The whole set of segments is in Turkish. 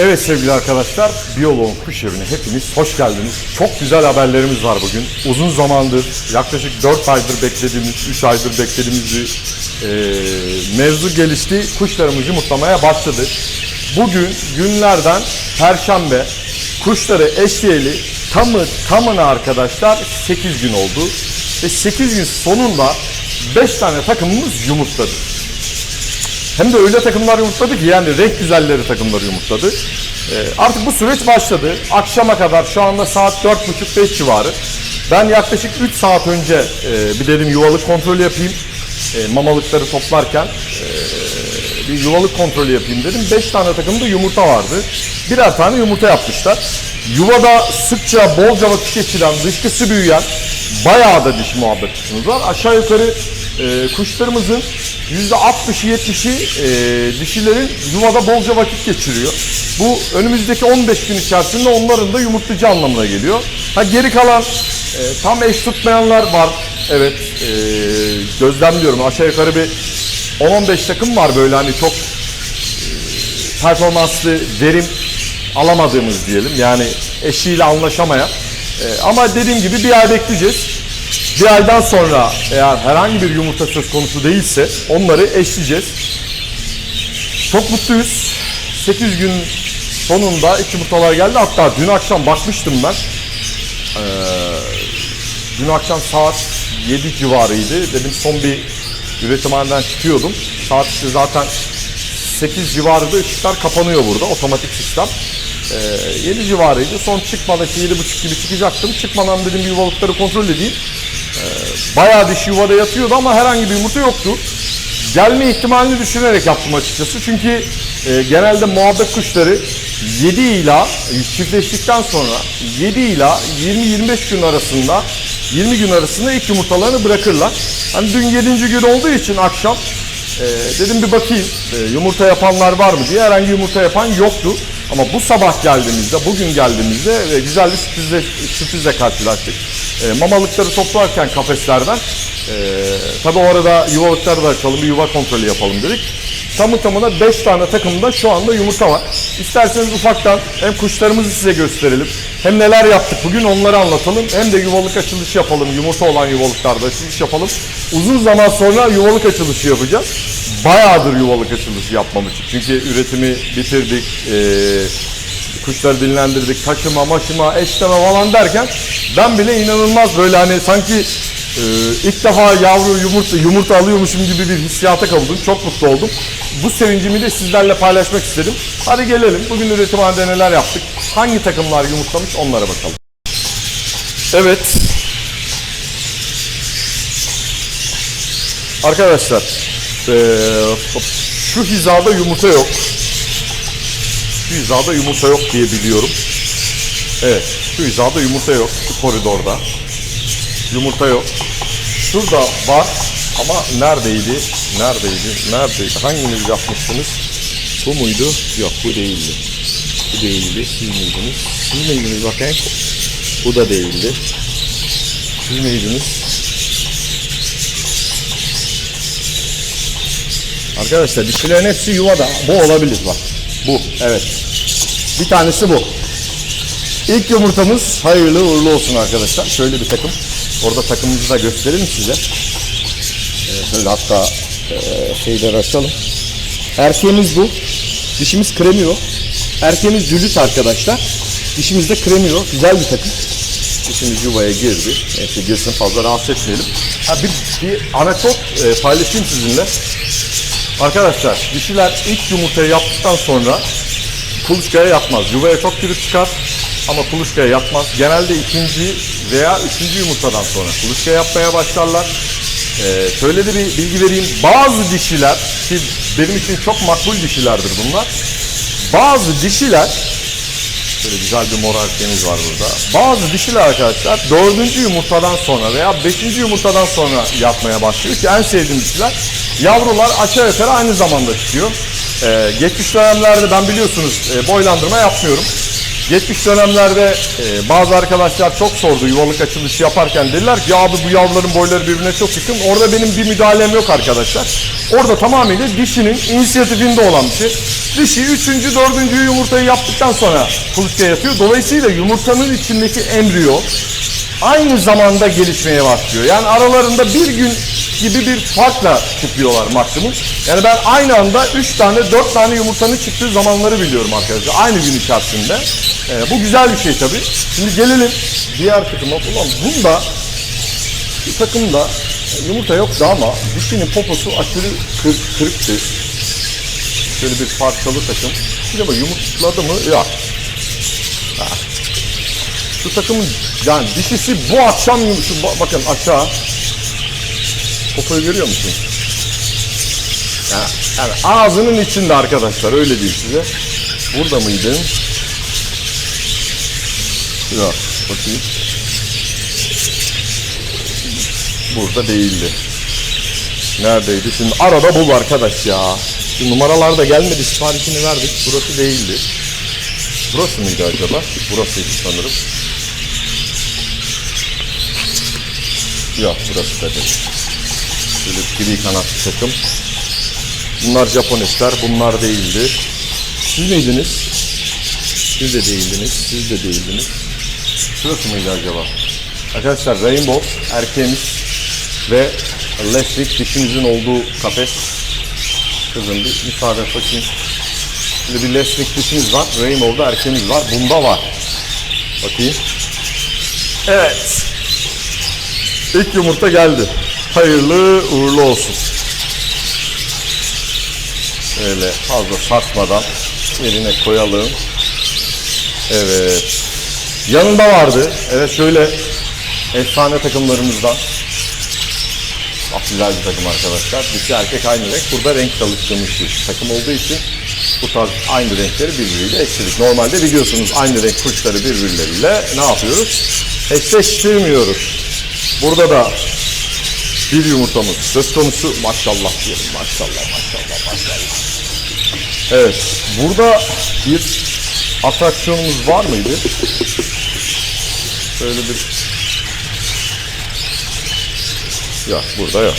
Evet sevgili arkadaşlar, Biyoloğun Kuş Evi'ne hepiniz hoş geldiniz. Çok güzel haberlerimiz var bugün. Uzun zamandır, yaklaşık 4 aydır beklediğimiz, 3 aydır beklediğimiz bir e, mevzu gelişti. Kuşlarımız yumurtlamaya başladı. Bugün günlerden Perşembe kuşları eşleyeli tamı tamına arkadaşlar 8 gün oldu. Ve 8 gün sonunda 5 tane takımımız yumurtladı. Hem de öyle takımlar yumurtladı ki yani renk güzelleri takımları yumurtladı. Ee, artık bu süreç başladı. Akşama kadar şu anda saat 4.30-5 civarı. Ben yaklaşık 3 saat önce e, bir dedim yuvalık kontrolü yapayım. E, mamalıkları toplarken e, bir yuvalık kontrolü yapayım dedim. 5 tane takımda yumurta vardı. Birer tane yumurta yapmışlar. Yuvada sıkça bolca vakit geçiren, dışkısı büyüyen bayağı da dişi muhabbet var. Aşağı yukarı e, kuşlarımızın %60'ı 70'i e, dişilerin yuvada bolca vakit geçiriyor. Bu önümüzdeki 15 gün içerisinde onların da yumurtlayıcı anlamına geliyor. Ha geri kalan e, tam eş tutmayanlar var. Evet e, gözlemliyorum aşağı yukarı bir 10-15 takım var böyle hani çok e, performanslı verim alamadığımız diyelim. Yani eşiyle anlaşamayan. E, ama dediğim gibi bir ay bekleyeceğiz. Bir aydan sonra eğer herhangi bir yumurta söz konusu değilse onları eşleyeceğiz. Çok mutluyuz. 8 gün sonunda ilk yumurtalar geldi. Hatta dün akşam bakmıştım ben. Ee, dün akşam saat 7 civarıydı. Dedim son bir üretimhaneden çıkıyordum. Saat işte zaten 8 civarında ışıklar kapanıyor burada otomatik sistem. Ee, 7 civarıydı. Son çıkmadan işte 7.30 gibi çıkacaktım. Çıkmadan dedim bir yuvalıkları kontrol edeyim. Ee, bayağı dişi yuvada yatıyordu ama herhangi bir yumurta yoktu. Gelme ihtimalini düşünerek yaptım açıkçası. Çünkü e, genelde muhabbet kuşları 7 ila çiftleştikten sonra 7 ila 20-25 gün arasında 20 gün arasında ilk yumurtalarını bırakırlar. Hani dün 7. gün olduğu için akşam e, dedim bir bakayım e, yumurta yapanlar var mı diye herhangi yumurta yapan yoktu. Ama bu sabah geldiğimizde, bugün geldiğimizde e, güzel bir sürprizle, sürprizle karşılaştık. E, mamalıkları toplarken kafeslerden e, tabi orada yuvalıkları da açalım, bir yuva kontrolü yapalım dedik. Tamı tamına 5 tane takımda şu anda yumurta var. İsterseniz ufaktan hem kuşlarımızı size gösterelim. Hem neler yaptık bugün onları anlatalım. Hem de yuvalık açılışı yapalım. Yumurta olan yuvalıklarda açılış yapalım. Uzun zaman sonra yuvalık açılışı yapacağız. Bayağıdır yuvalık açılışı yapmamıştık. Çünkü üretimi bitirdik. Ee, kuşları dinlendirdik. Taşıma, maşıma, eşleme falan derken ben bile inanılmaz böyle hani sanki ee, ilk defa yavru yumurta yumurta alıyormuşum gibi bir hissiyata kapıldım. Çok mutlu oldum. Bu sevincimi de sizlerle paylaşmak istedim. Hadi gelelim. Bugün üretimhanede neler yaptık? Hangi takımlar yumurtlamış onlara bakalım. Evet. Arkadaşlar ee, şu hizada yumurta yok. Şu hizada yumurta yok diye biliyorum. Evet. Şu hizada yumurta yok. Şu koridorda. Yumurta yok. Şurada var ama neredeydi? Neredeydi? Neredeydi? Hanginiz yapmıştınız? Bu muydu? Yok bu değildi. Bu değildi. Siz miydiniz? Siz miydiniz bakayım? Bu da değildi. Siz miydiniz? Arkadaşlar dişilerin hepsi yuvada. Bu olabilir bak. Bu. Evet. Bir tanesi bu. İlk yumurtamız hayırlı uğurlu olsun arkadaşlar. Şöyle bir takım. Orada takımımızı da gösterelim size. Ee, şöyle hatta e, şeyleri açalım. Erkeğimiz bu. Dişimiz kremiyor. Erkeğimiz cülüt arkadaşlar. Dişimiz de kremiyor. Güzel bir takım. Dişimiz yuvaya girdi. Neyse girsin fazla rahatsız etmeyelim. Ha, bir, bir anekdot e, paylaşayım sizinle. Arkadaşlar dişiler ilk yumurtayı yaptıktan sonra kuluçkaya yatmaz. Yuvaya çok girip çıkar ama kuluçkaya yatmaz. Genelde ikinci veya üçüncü yumurtadan sonra kuluçkaya yapmaya başlarlar. Ee, şöyle de bir bilgi vereyim. Bazı dişiler ki benim için çok makbul dişilerdir bunlar. Bazı dişiler Şöyle güzel bir mor erkeğimiz var burada. Bazı dişiler arkadaşlar dördüncü yumurtadan sonra veya beşinci yumurtadan sonra yatmaya başlıyor ki en sevdiğim dişiler. Yavrular aşağı yukarı aynı zamanda çıkıyor. Ee, geçmiş dönemlerde ben biliyorsunuz e, boylandırma yapmıyorum. Geçmiş dönemlerde e, bazı arkadaşlar çok sordu yuvalık açılışı yaparken dediler ki ya abi bu yavruların boyları birbirine çok yakın. Orada benim bir müdahalem yok arkadaşlar. Orada tamamıyla dişinin inisiyatifinde olan bir şey. Dişi 3. 4. yumurtayı yaptıktan sonra kuluçkaya yatıyor. Dolayısıyla yumurtanın içindeki embriyo aynı zamanda gelişmeye başlıyor. Yani aralarında bir gün gibi bir farkla çıkıyorlar maksimum. Yani ben aynı anda 3 tane 4 tane yumurtanın çıktığı zamanları biliyorum arkadaşlar. Aynı gün içerisinde. Ee, bu güzel bir şey tabii. Şimdi gelelim diğer takıma. Ulan bunda bu takımda yumurta yoktu ama dişinin poposu aşırı kır, kırıktı. Şöyle bir parçalı takım. Şimdi ama yumurtladı mı? Yok. Şu takımın yani dişisi bu akşam şu ba- bakın aşağı popoyu görüyor musun? Yani, yani ağzının içinde arkadaşlar öyle diyeyim size. Burada mıydı? Yok bakayım. Burada değildi. Neredeydi? Şimdi arada bul arkadaş ya. Şu numaralar da gelmedi siparişini verdik. Burası değildi. Burası mıydı acaba? Burasıydı sanırım. Yok burası da değil. Şöyle gri kanatlı takım. Bunlar Japonesler, bunlar değildi. Siz miydiniz? Siz de değildiniz, siz de değildiniz. Şurası mıydı acaba? Arkadaşlar Rainbow erkeğimiz ve Leslie dişimizin olduğu kafes. Kızım bir müsaade bakayım. Şimdi bir Leslie dişimiz var, Rainbow'da erkeğimiz var. Bunda var. Bakayım. Evet. İlk yumurta geldi. Hayırlı uğurlu olsun. Şöyle fazla sarsmadan yerine koyalım. Evet. Yanında vardı. Evet şöyle efsane takımlarımızdan. Bak güzel bir takım arkadaşlar. Dişi erkek aynı renk. Burada renk çalıştığımız bir takım olduğu için bu tarz aynı renkleri birbiriyle eşledik. Normalde biliyorsunuz aynı renk kuşları birbirleriyle ne yapıyoruz? Eşleştirmiyoruz. Burada da bir yumurtamız söz konusu. Maşallah diyelim. Maşallah, maşallah, maşallah. Evet. Burada bir atraksiyonumuz var mıydı? Böyle bir... Yok, burada yok.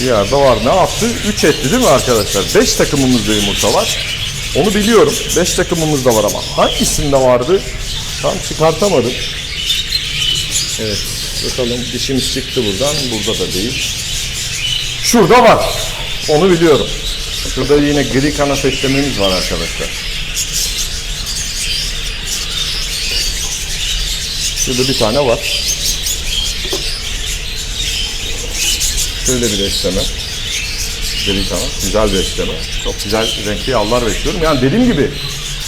Bir yerde var. Ne yaptı? 3 etti değil mi arkadaşlar? 5 takımımızda yumurta var. Onu biliyorum. 5 takımımızda var ama hangisinde vardı? Tam çıkartamadım. Evet. Bakalım dişimiz çıktı buradan. Burada da değil. Şurada var. Onu biliyorum. Şurada yine gri kanat eşlememiz var arkadaşlar. Şurada bir tane var. Şöyle bir eşleme. Gri kanat. Güzel bir eşleme. Çok güzel renkli yavrular bekliyorum. Yani dediğim gibi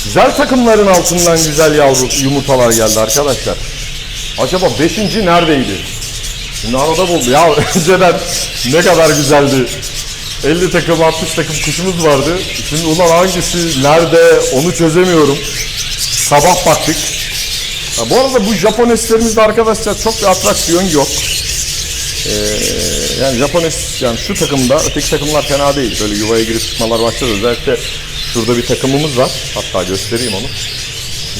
güzel takımların altından güzel yavru yumurtalar geldi arkadaşlar. Acaba beşinci neredeydi? Şimdi arada buldu. Ya önceden ne kadar güzeldi. 50 takım 60 takım kuşumuz vardı. Şimdi ulan hangisi nerede onu çözemiyorum. Sabah baktık. Ha, bu arada bu Japoneslerimizde arkadaşlar çok bir atraksiyon yok. Ee, yani Japones yani şu takımda öteki takımlar fena değil. Böyle yuvaya girip çıkmalar başladı. Özellikle şurada bir takımımız var. Hatta göstereyim onu.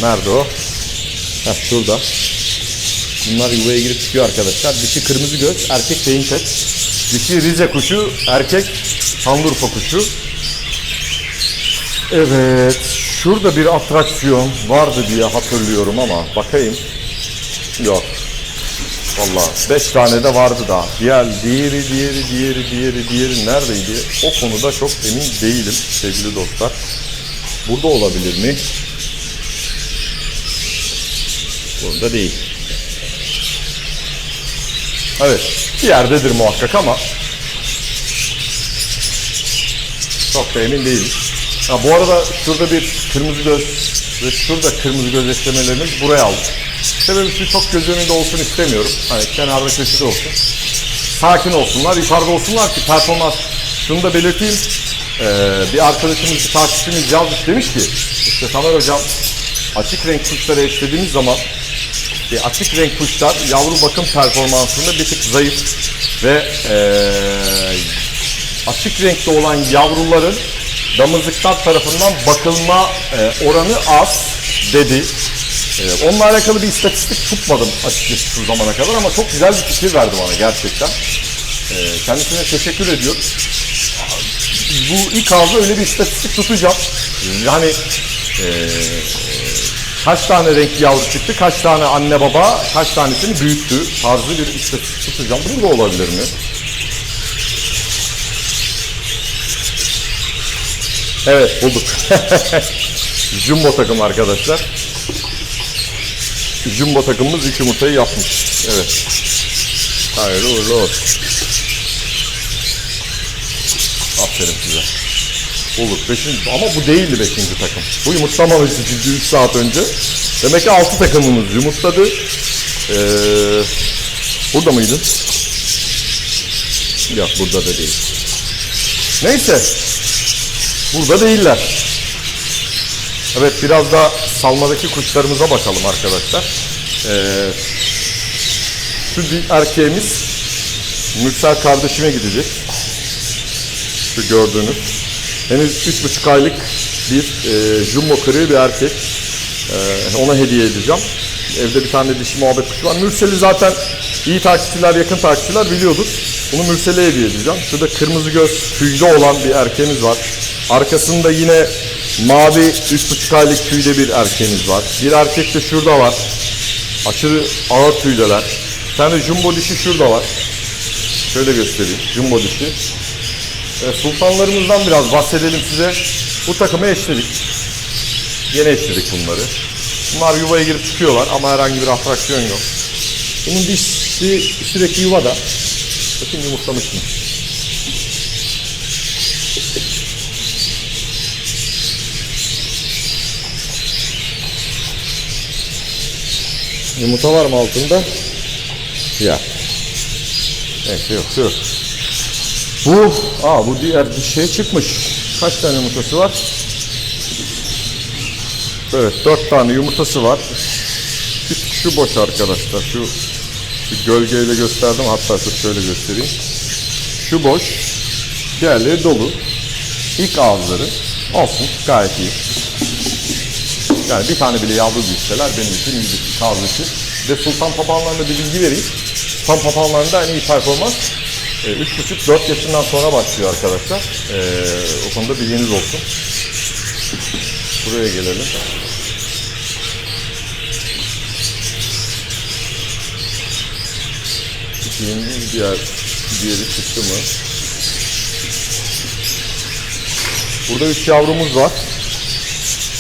Nerede o? Heh, şurada. Bunlar yuvaya girip çıkıyor arkadaşlar. Dişi kırmızı göz, erkek beyintet. Dişi Rize kuşu, erkek Şanlıurfa kuşu. Evet, şurada bir atraksiyon vardı diye hatırlıyorum ama bakayım. Yok. Vallahi beş tane de vardı daha. Diğer, diğeri, diğeri, diğeri, diğeri, diğeri neredeydi? O konuda çok emin değilim sevgili dostlar. Burada olabilir mi? Burada değil. Evet, bir yerdedir muhakkak ama çok da emin değilim. Ha, bu arada şurada bir kırmızı göz ve şurada kırmızı göz eklemelerimiz buraya aldık. Sebebi şu çok göz önünde olsun istemiyorum. Hani kenarda köşede olsun. Sakin olsunlar, yukarıda olsunlar ki performans. Şunu da belirteyim. Ee, bir arkadaşımız, bir takipçimiz yazmış demiş ki işte Tamer Hocam açık renk kuşları eşlediğimiz zaman e, açık renk kuşlar yavru bakım performansında bir tık zayıf ve e, açık renkte olan yavruların damızlıklar tarafından bakılma e, oranı az. dedi. Ee, onunla alakalı bir istatistik tutmadım açıkçası şu zamana kadar ama çok güzel bir fikir verdi bana gerçekten. Ee, kendisine teşekkür ediyorum. Bu ilk ağızda öyle bir istatistik tutacağım. Yani ee, kaç tane renkli yavru çıktı, kaç tane anne baba, kaç tanesini büyüttü tarzı bir istatistik tutacağım. Burada olabilir mi? Evet bulduk. Jumbo takım arkadaşlar. Jumbo takımımız ilk yumurtayı yapmış. Evet. Hayırlı uğurlu olsun. Aferin size. Bulduk. Beşinci, ama bu değildi beşinci takım. Bu yumurtlamamıştı çünkü 3 saat önce. Demek ki altı takımımız yumurtladı. Ee, burada mıydın? Yok burada da değil. Neyse. Burada değiller. Evet biraz da salmadaki kuşlarımıza bakalım arkadaşlar. Ee, şu erkeğimiz Mürsel kardeşime gidecek. Şu gördüğünüz. Henüz üç buçuk aylık bir e, jumbo kırığı bir erkek. Ee, ona hediye edeceğim. Evde bir tane dişi muhabbet kuşu var. Mürsel'i zaten iyi takipçiler, yakın takipçiler biliyordur. Bunu Mürsel'e hediye edeceğim. Şurada kırmızı göz tüylü olan bir erkeğimiz var. Arkasında yine mavi üç buçuk aylık tüyde bir erkeğimiz var. Bir erkek de şurada var. Aşırı ağır tüydeler. Bir tane jumbo dişi şurada var. Şöyle göstereyim. Jumbo dişi. Sultanlarımızdan biraz bahsedelim size. Bu takımı eşledik. Yeni eşledik bunları. Bunlar yuvaya girip çıkıyorlar ama herhangi bir atraksiyon yok. Bunun dişisi sürekli yuvada. Bakın yumurtlamış mı? Yumurta var mı altında? Ya. Neyse yok yok. Bu, aa bu diğer bir şey çıkmış. Kaç tane yumurtası var? Evet, dört tane yumurtası var. Bir şu boş arkadaşlar. Şu, şu gölgeyle gösterdim. Hatta dur şöyle göstereyim. Şu boş. Diğerleri dolu. İlk ağızları. Olsun. Gayet iyi. Yani bir tane bile yavru büyütseler benim için iyi bir kaz için. Ve sultan papağanlarına bir bilgi vereyim. Sultan papağanlarında en iyi performans e, 3,5-4 yaşından sonra başlıyor arkadaşlar. E, o konuda bilginiz olsun. Buraya gelelim. Şimdi diğer diğeri çıktı mı? Burada üç yavrumuz var.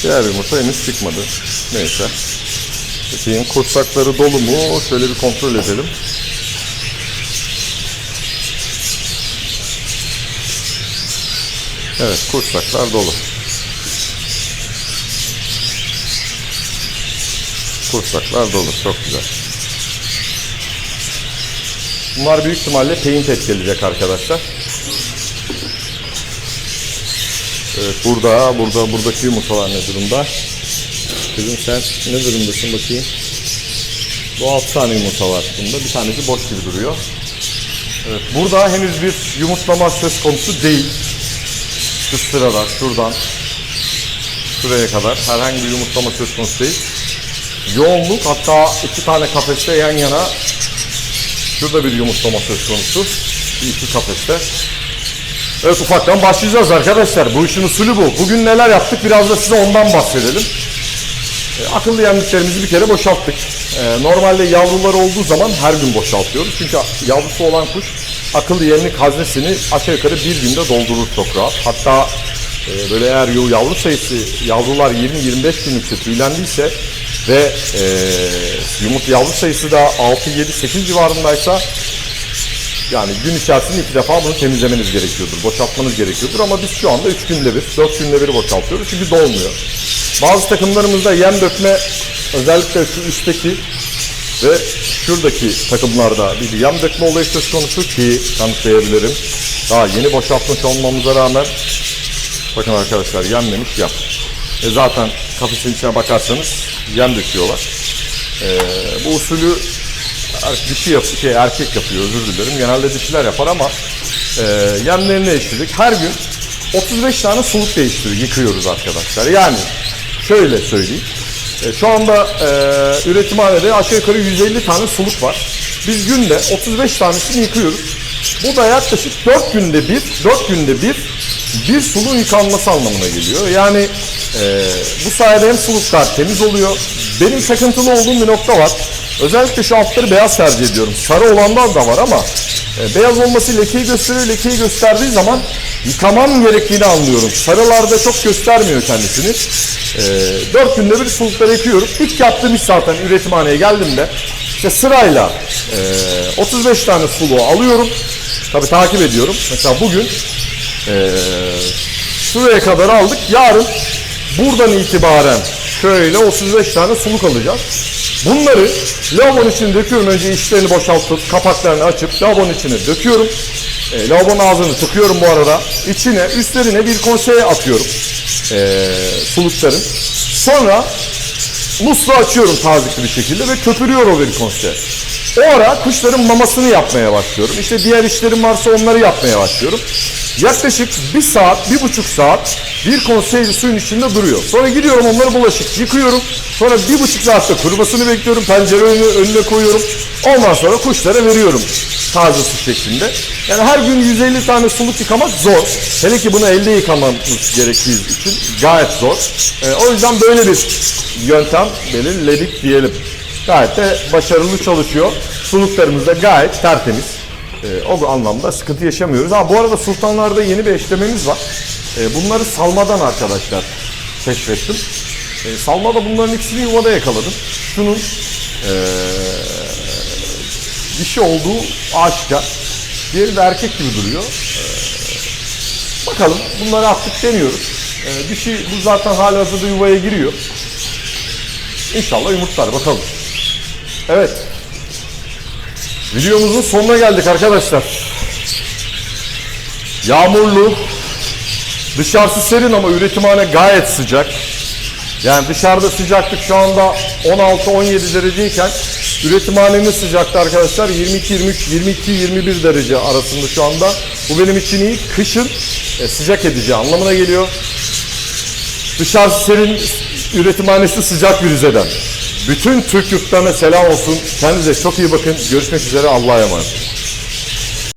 Diğer yumurta henüz çıkmadı. Neyse. Bakayım kursakları dolu mu? Şöyle bir kontrol edelim. Evet kursaklar dolu. Kursaklar dolu. Çok güzel. Bunlar büyük ihtimalle paint et gelecek arkadaşlar. Evet burada, burada, buradaki yumurtalar ne durumda? Kızım sen ne durumdasın bakayım? Bu 6 tane yumurta var bunda. Bir tanesi boş gibi duruyor. Evet, burada henüz bir yumurtlama söz konusu değil. Şu sırada, şuradan şuraya kadar herhangi bir yumurtlama söz konusu değil. Yoğunluk hatta iki tane kafeste yan yana şurada bir yumurtlama söz konusu. İki kafeste. Evet ufaktan başlayacağız arkadaşlar. Bu işin usulü bu. Bugün neler yaptık biraz da size ondan bahsedelim. E, akıllı yemliklerimizi bir kere boşalttık. E, normalde yavrular olduğu zaman her gün boşaltıyoruz. Çünkü yavrusu olan kuş akıllı yemlik haznesini aşağı yukarı bir günde doldurur çok. Hatta e, böyle eğer yavru sayısı yavrular 20-25 günlükse tüylendiyse ve e, yumurta yavru sayısı da 6-7-8 civarındaysa yani gün içerisinde iki defa bunu temizlemeniz gerekiyordur. Boşaltmanız gerekiyordur ama biz şu anda 3 günde bir, 4 günde bir boşaltıyoruz çünkü dolmuyor. Bazı takımlarımızda yem dökme özellikle şu üstteki ve şuradaki takımlarda bir yem dökme olayı söz konusu ki kanıtlayabilirim. Daha yeni boşaltmış olmamıza rağmen bakın arkadaşlar yemlemiş yem. E zaten kafesin içine bakarsanız yem döküyorlar. E, bu usulü dişi yap şey erkek yapıyor özür dilerim. Genelde dişiler yapar ama e, yemlerini eşledik. Her gün 35 tane suluk değiştiriyor, yıkıyoruz arkadaşlar. Yani şöyle söyleyeyim. E, şu anda e, üretimhanede aşağı yukarı 150 tane suluk var. Biz günde 35 tanesini yıkıyoruz. Bu da yaklaşık 4 günde bir, 4 günde bir bir suluğun yıkanması anlamına geliyor. Yani e, bu sayede hem suluklar temiz oluyor. Benim takıntılı olduğum bir nokta var. Özellikle şu altları beyaz tercih ediyorum. Sarı olanlar da var ama e, beyaz olması lekeyi gösteriyor. Lekeyi gösterdiği zaman yıkamam gerektiğini anlıyorum. Sarılarda çok göstermiyor kendisini. E, 4 günde bir sulukları yıkıyorum. İlk yaptığım iş zaten üretimhaneye geldiğimde işte sırayla e, 35 tane suluğu alıyorum. Tabii takip ediyorum. Mesela bugün ee, şuraya kadar aldık. Yarın buradan itibaren şöyle 35 tane suluk alacağız. Bunları lavabonun içine döküyorum. Önce içlerini boşaltıp kapaklarını açıp lavabonun içine döküyorum. E, lavabonun ağzını tıkıyorum bu arada. İçine üstlerine bir konseye atıyorum e, sulukların. Sonra musluğu açıyorum tazikli bir şekilde ve köpürüyor o bir konser. O ara kuşların mamasını yapmaya başlıyorum. İşte diğer işlerim varsa onları yapmaya başlıyorum. Yaklaşık bir saat, bir buçuk saat bir konseyli suyun içinde duruyor. Sonra gidiyorum onları bulaşık yıkıyorum. Sonra bir buçuk saatte kurumasını bekliyorum. Pencere önüne, önüne koyuyorum. Ondan sonra kuşlara veriyorum taze su şeklinde. Yani her gün 150 tane suluk yıkamak zor. Hele ki bunu elde yıkamamız gerektiği için gayet zor. Ee, o yüzden böyle bir yöntem belirledik diyelim. Gayet de başarılı çalışıyor. Suluklarımız da gayet tertemiz. Ee, o anlamda sıkıntı yaşamıyoruz. Ha bu arada sultanlarda yeni bir eşlememiz var. Ee, bunları salmadan arkadaşlar keşfettim. Ee, salmada bunların ikisini yuvada yakaladım. Şunun ee, dişi olduğu aşikar. Diğeri de erkek gibi duruyor. Ee, bakalım bunları artık deniyoruz. Ee, dişi bu zaten halihazırda yuvaya giriyor. İnşallah yumurtlar bakalım. Evet. Videomuzun sonuna geldik arkadaşlar. Yağmurlu. Dışarısı serin ama üretimhane gayet sıcak. Yani dışarıda sıcaklık şu anda 16-17 dereceyken üretimhanenin sıcaklığı arkadaşlar 22 23 22 21 derece arasında şu anda. Bu benim için iyi. Kışın e, sıcak edici anlamına geliyor. Dışarısı serin, üretimhanesi sıcak bir Rize'den. Bütün Türk yurtlarına selam olsun. Kendinize çok iyi bakın. Görüşmek üzere. Allah'a emanet.